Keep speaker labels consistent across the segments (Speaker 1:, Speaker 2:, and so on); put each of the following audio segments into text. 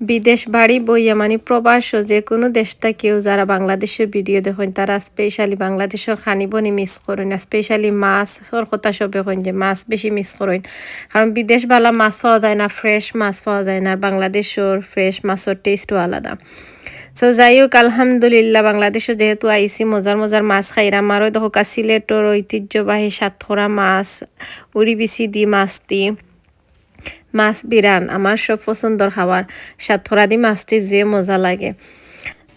Speaker 1: বিদেশ বাড়ি বইয়া মানে প্রবাস যে কোনো দেশটা কেউ যারা বাংলাদেশের ভিডিও দেখেন, তারা স্পেশালি বাংলাদেশের খানি বনি মিস করেন। স্পেশালি মাছর কথা সবে কইন যে মাছ বেশি মিস করেন। কারণ বিদেশ বালা মাছ পাওয়া যায় না ফ্রেশ মাছ পাওয়া যায় না, আর বাংলাদেশের ফ্রেশ মাছের টেস্টও আলাদা। সো যাই হোক, আলহামদুলিল্লাহ, বাংলাদেশে যেহেতু আইসি মজার মজার মাছ খাইরা আমারও দেখো সিলেটর ঐতিহ্যবাহী সাতখরা মাছ উড়ি দি মাছ দি। মাছ বিরান আমার সব পছন্দর খাবার সাতখরা দি মাছটি যে মজা লাগে।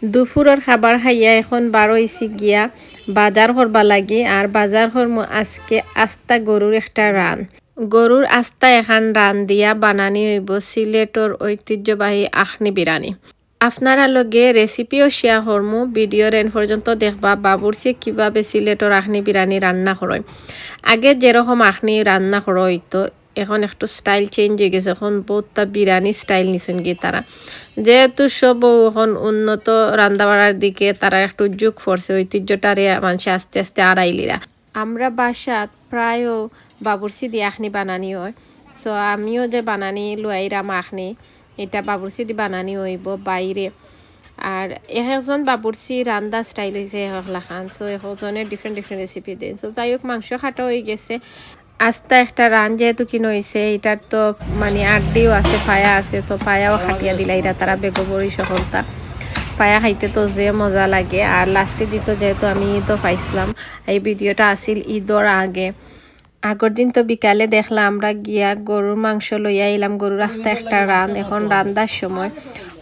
Speaker 1: দুপুরের খাবার খাইয়া এখন বারো ইসি গিয়া বাজার করবা লাগি আর বাজার করম আজকে আস্তা গরুর একটা রান গরুর আস্তা এখন রান দিয়া বানানি হইব সিলেটর ঐতিহ্যবাহী আখনি বিরানি আপনারা লগে রেসিপিও শেয়ার করমু ভিডিওর এন পর্যন্ত দেখবা বাবুরসি কীভাবে সিলেটর আখনি বিরানি রান্না করেন আগে যেরকম আখনি রান্না করা হইতো এখন একটু স্টাইল চেঞ্জ হয়ে গেছে। এখন বহুতটা বিরিয়ানি স্টাইল নিছেন কি তারা। যেহেতু সব এখন উন্নত রান্নাবাড়ার দিকে তারা একটু যুগ করছে ঐতিহ্যটারে মানুষ আস্তে আস্তে আড়াইলিরা আমরা বাসাত প্রায়ও বাবুরসি দিয়ে আখনি বানানি হয়। সো আমিও যে বানানি লুয়াইরাম আখনি, এটা বাবুরসি দিয়ে বানানি হইব বাইরে। আর এক একজন বাবুরসি রান্দা স্টাইল হয়েছে একলা খান সো একজনের ডিফারেন্ট ডিফারেন্ট রেসিপি দেন। সো যাই হোক, মাংস খাটা হয়ে গেছে। আস্তা একটা রান যেহেতু কিনো হয়েছে এটার তো মানে আড্ডিও আছে, পায়া আছে, তো পায়াও খাটিয়া দিলা এরা, তারা বেগবরি সফলতা। পায়া খাইতে তো যে মজা লাগে, আর লাস্টে দিত যেহেতু আমি ঈদও পাইছিলাম, এই ভিডিওটা আসিল ঈদর আগে। আগের দিন তো বিকালে দেখলাম, আমরা গিয়া গরুর মাংস লইয়া এলাম, গরুর রাস্তা একটা রান এখন রান্দার সময়।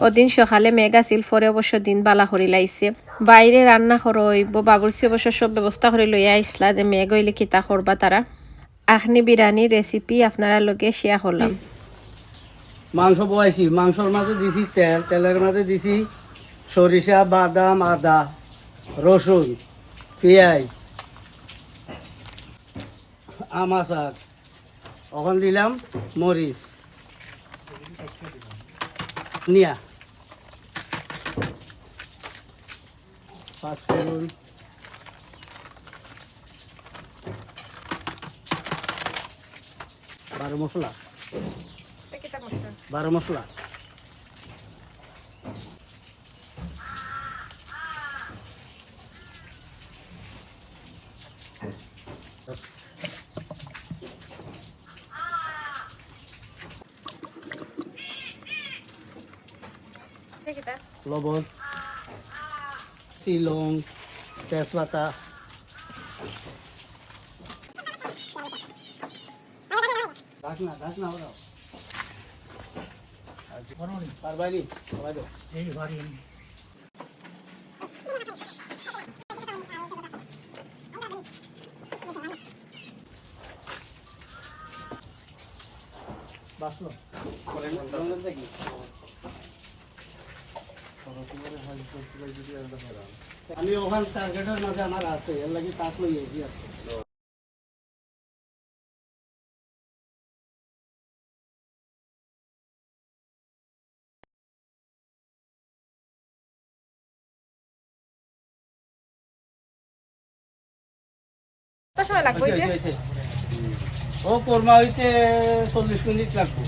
Speaker 1: ওদিন সকালে মেঘ আসিল পরে অবশ্য দিন বালা হরি লাইছে। বাইরে রান্না করো হইব বাবুরসি অবশ্য সব ব্যবস্থা করে লইয়া আইসলা, যে মেঘ হইলে কিতা করবা তারা। আখনি বিরিয়ানি রেসিপি আপনারা লগে শেয়ার করলাম।
Speaker 2: মাংস বয়াইছি মাংসর মাঝে দিছি তেল, তেলের মাঝে দিছি সরিষা, বাদাম, আদা, রসুন, পেঁয়াজ আমাচার ওখান দিলাম মরিচ। নিয়া। পাঁচফোড়ন মশলা বারো মশলা লবণ শিলং তেজপাতা রাখ না রাখ না? ওরাও পারবাইনি সবাই দাও বাসলো দেখি। আমি ওখান টার্গেটের মাঝে আমার আছে এর লাগি তাক লই আছে।
Speaker 1: সময় লাগবে
Speaker 2: হইছে, হইছে, হইছে। ও কোরমা হইতে চল্লিশ মিনিট লাগবে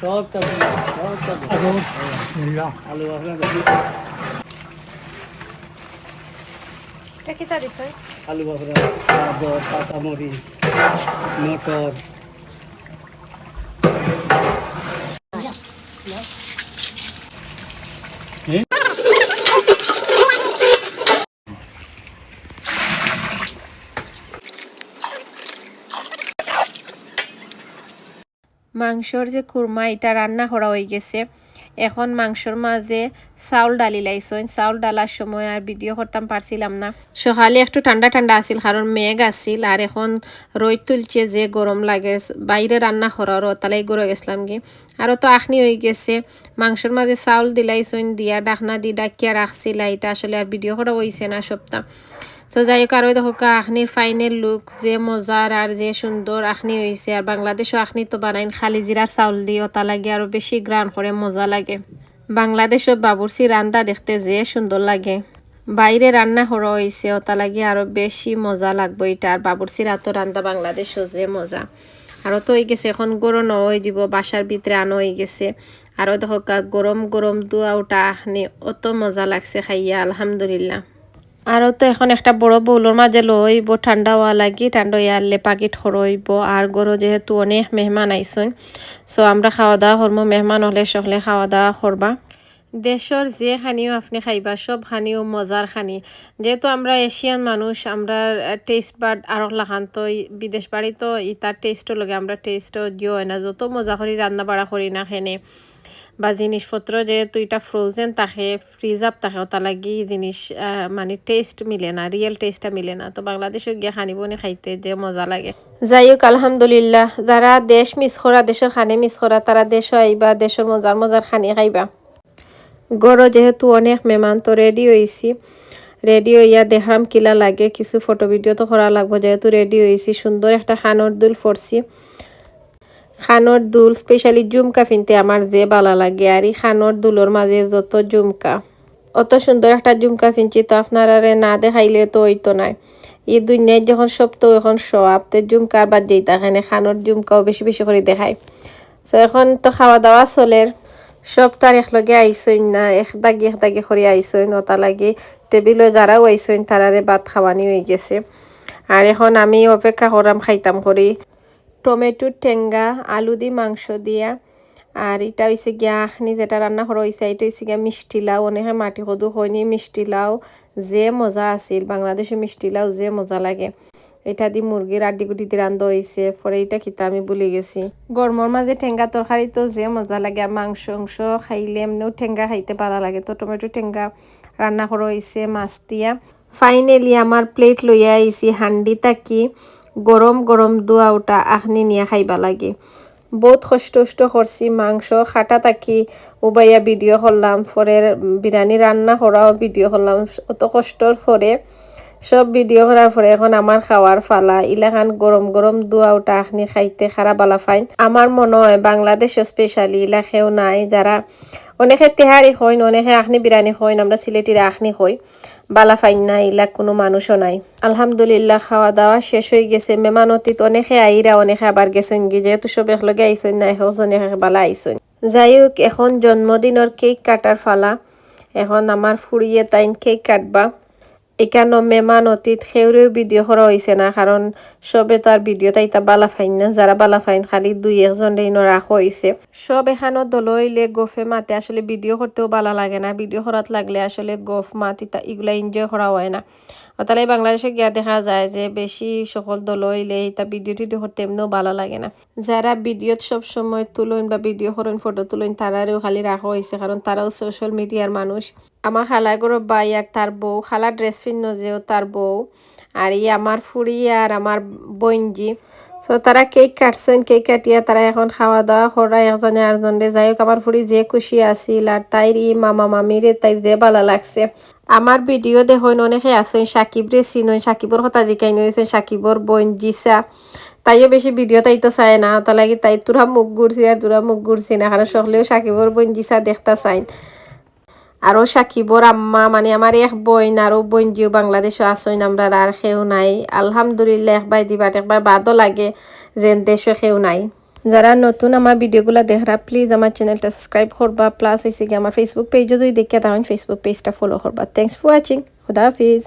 Speaker 2: সব তবে সব তবে আলু আপনার
Speaker 1: এটা কিতা দিছ
Speaker 2: আলু বাবরা গাজর কাঁচামরিচ মটর।
Speaker 1: মাংসর যে কুরমা এটা রান্না করা হয়ে গেছে। এখন মাংসর মাঝে চাউল ডালি লাইছইন চাউল ডালার সময় আর ভিডিও করতাম পারছিলাম না। সকালে একটু ঠান্ডা ঠান্ডা আছিল কারণ মেঘ আছিল আর এখন রোদ তুলছে যে গরম লাগে। বাইরে রান্না করারও তালাই গড়ে গেছিলাম কি। আরও তো আখনি হয়ে গেছে। মাংসর মাঝে চাউল দিলাইছইন দিয়া ডাকনা দি ডাকিয়া রাখছিলা এটা আসলে আর ভিডিও করা হয়েছে না সপ্তাহ। সো যাই হোক, আরও দেখো আখনির ফাইনাল লুক যে মজার আর যে সুন্দর আখনি হয়েছে আর বাংলাদেশও আখনি তো বানাইন খালি জিরার চাউল দিয়ে ওটা লাগে আরও বেশি গ্রান করে, মজা লাগে। বাংলাদেশও বাবুরসি রান্দা দেখতে যে সুন্দর লাগে। বাইরে রান্না করা হয়েছে ওটা লাগে আরও বেশি মজা লাগবে এটা। আর বাবুরসি রাতো রান্দা বাংলাদেশও যে মজা। আরও তো হয়ে গেছে, এখন গরম হয়ে যাব বাসার ভিতরে আনো হয়ে গেছে। আরও দেখো গরম গরম দুয়া ওটা আখনি, অত মজা লাগছে খাইয়া, আলহামদুলিল্লাহ। আরও তো এখন একটা বড় বউলোর মাঝে লইব, ঠান্ডা হওয়া লাগি, ঠান্ডা ইয়ারলে পাকিট হরইব আর গরো যেহেতু অনেক মেহমান আইসন সো আমরা খাওয়া দাওয়া করব মেহমান হলে সকলে খাওয়া দাওয়া করবা। দেশর যে খানিও আপনি খাইবা, সব খানিও মজার খানি। যেহেতু আমরা এশিয়ান মানুষ, আমরা টেস্ট বার্ড আরও লাখান তো বিদেশ বাড়ি তো ইতার টেস্টও লাগে আমরা টেস্টও দিও হয় না। যত মজা করি রান্না বাড়া করি না খেনে বা জিনিসপত্র যেহেতু এটা ফ্রোজেন থাকে ফ্রিজ আপ থাকে ওটা লাগি জিনিস মানে টেস্ট মিলে না রিয়েল টেস্টটা মিলে না। তো বাংলাদেশে গিয়ে খানিবনি খাইতে যে মজা লাগে। যাই হোক আলহামদুলিল্লাহ, যারা দেশ মিস করা, দেশের খানি মিস করা, তারা দেশও আইবা, দেশের মজার মজার খানি খাইবা। গড় যেহেতু অনেক মেহমান, তো রেডি হয়েছি রেডি হইয়া দেখলাম কিলা লাগে, কিছু ফটো ভিডিও তো করা লাগবো, যেহেতু রেডি হয়েছি সুন্দর একটা খানোর দুল ফরছি খানোর দুল স্পেশালি জুমকা ফিনতে আমার যে ভালো লাগে। আর এই খানোর দুলোর মাঝে যত জুমকা। অত সুন্দর একটা জুমকা ফিনছি তো আপনারা না দেখাইলে তো হইতো নাই এই দুনিয়ায় যখন সব তো এখন সব, তো জুমকার বাদ দিই তাখানে খানোর জুমকাও বেশি বেশি করে দেখায়। তো এখন তো খাওয়া দাওয়া চলের সব তো আর একলগে আইসইন না এক দাগি এক দাগি করে আইসইন ওটা লাগি টেবিলে যারাও আইসইন, তারারে ভাত খাওয়ানি হয়ে গেছে। আর এখন আমি অপেক্ষা করাম, খাইতাম করি। টমেটোর টেঙ্গা আলু দি মাংস দিয়া। আর এটা হয়েছে গিয়া আখনি যেটা রান্না করা হয়েছে এটা হয়েছে গিয়া মিষ্টি লাউ। অনেকে মাটি সদু হয়নি মিষ্টি লাউ। যে মজা আছিল, বাংলাদেশে মিষ্টি লাউ যে মজা লাগে। এটা দি মুরগির আড্ডি দিয়ে রান্ধা হয়েছে পরে এটা খিতা আমি ভুলে গেছি। গরমর মাঝে ঠেঙ্গা তরকারি তো যে মজা লাগে, আর মাংস অংশ খাইলে এমনিও ঠেঙ্গা খাইতে ভালো লাগে। তো টমেটো, ঠেঙ্গা রান্না করা হয়েছে মাছ দিয়া। ফাইনালি আমার প্লেট লইয়া আইছি হান্ডি তাকি গরম গরম দোয়া ওটা আখনি নিয়ে খাইবা লাগে। বহুত কষ্ট কষ্ট করছি মাংস, খাটা তাকি উবাইয়া ভিডিও করলাম পরে বিরিয়ানি রান্না করাও ভিডিও করলাম অত কষ্টর পরে সব ভিডিও করার পরে এখন আমার খাওয়ার ফালা। ইলাখান গরম গরম দোয়া ওটা আখনি খাইতে খারাপ বালা ফাইন। আমার মনে হয়, বাংলাদেশে স্পেশালি ইলাকেও নাই যারা অনেকে তেহারি হইন অনেকে আখনি বিরিয়ানি হইন, আমরা সিলেটিরা আখনি হই। বালা ফাইন না ইলা কোনো মানুষও নাই। আলহামদুলিল্লাহ খাওয়া দাওয়া শেষ হয়ে গেছে। মেমান অতীত অনেকে আইরা, অনেকে আবার গেছেন গিয়ে। যেহেতু সব একলগে আইসন না এখন বালা আইসন যাই হোক, এখন জন্মদিনের কেক কাটার ফালা। এখন আমার ফুড়িয়ে তাইন কেক কাটবা। এখানে মেমান অতীত সেউরেও ভিডিও করা হয়েছে না কারণ সবে তো আর ভিডিও তাইতা বালা ফাইন না যারা বালা ফাইন খালি দুই একজন রেইন রাখা হয়েছে সব এখানো দলইলে গফে মাতে, আসলে ভিডিও করতেও বালা লাগে না ভিডিও করাত লাগলে আসলে গফ মাত এগুলা এনজয় করা হয় না। তাহলে বাংলাদেশে গিয়া দেখা যায় যে বেশি সকল দলইলে তা ভিডিও টিডিও করতে এমনিও ভালো লাগে না। যারা ভিডিওত সব সময় তুলুন বা ভিডিও করেন ফটো তুলুন তারারেও খালি রাখা হয়েছে কারণ তারাও সোশ্যাল মিডিয়ার মানুষ আমার খালাগুলো বাই আর তার বউ খালা ড্রেস পিন্ন যেও তার বউ আর ই আমার ফুড়ি আর আমার বইনজি। সো তারা কেক কাটছেন কেক কাটিয়া তারা এখন খাওয়া দাওয়া করা একজনে আরেকজনে যাই হোক। আমার ফুড়ি যে খুশি আছিল আর তাইর ই মামা মামিরে তাই যে ভালো লাগছে। আমার ভিডিও দেখুন অনেকে আসেন সাকিব রে চিনই সাকিবর কথা দিকাই নইছেন সাকিবর বোন জিসা তাইও বেশি ভিডিও তাই তো চায় না তা লাগি তাই তোরা মুখ ঘুরছি আর তোরা মুখ ঘুরছি না কারণ সকলেও সাকিবর বোন জিসা দেখতা চাইন আরও সাকিবর আম্মা মানে আমার এক বইন আরও বইন জিও বাংলাদেশও আসইন আমরা আর সেও নাই। আলহামদুলিল্লাহ, একবার দিবা একবার বাদও লাগে যে দেশও সেও নাই। যারা নতুন আমার ভিডিওগুলো দেখরা প্লিজ আমার চ্যানেলটা সাবস্ক্রাইব করবা। প্লাস হয়েছে কি আমার ফেসবুক পেজও যদি দেখে তখন ফেসবুক পেজটা ফলো করবা। থ্যাংকস ফর ওয়াচিং খুদা হাফিজ